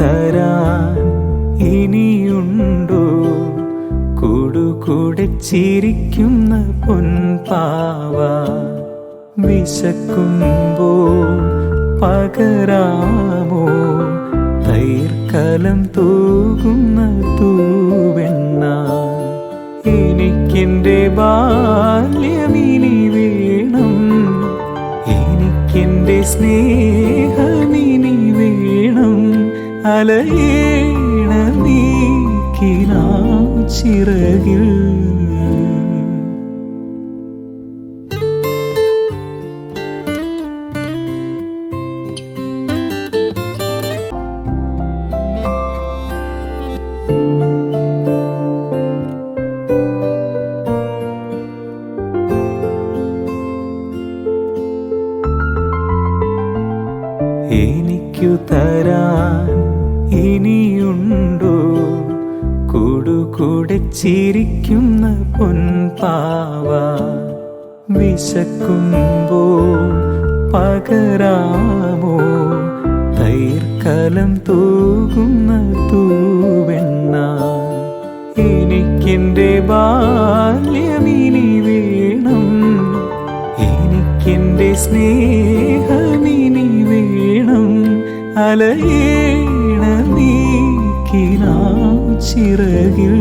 തരാൻ ഇനിയുണ്ടോ? കൂടുകൂടെ ചിരിക്കുന്ന പൊൻപാവ വിശക്കുമ്പോൾ പകരാമോ? തൈർക്കലം തൂകുന്ന തൂവെണ്ണ എനിക്കെന്റെ ബാല്യമിനി വേണം. എനിക്കെന്റെ വേണം അലയേണ നീക്കിനാ ചിറകിൽ എനിക്കു തരാൻ ഇനിയുണ്ടോ? കൂടുകൂടെ ചിരിക്കുന്ന പൊൻപാവ വിശക്കുമ്പോൾ പകരാമോ? തൈർക്കലം തൂകുന്ന തൂവെണ്ണ എനിക്കെന്റെ ബാല്യമിനി വേണം. എനിക്കെന്റെ സ്നേഹമിനി വേണം. നീക്കിനാ ചിറകിൽ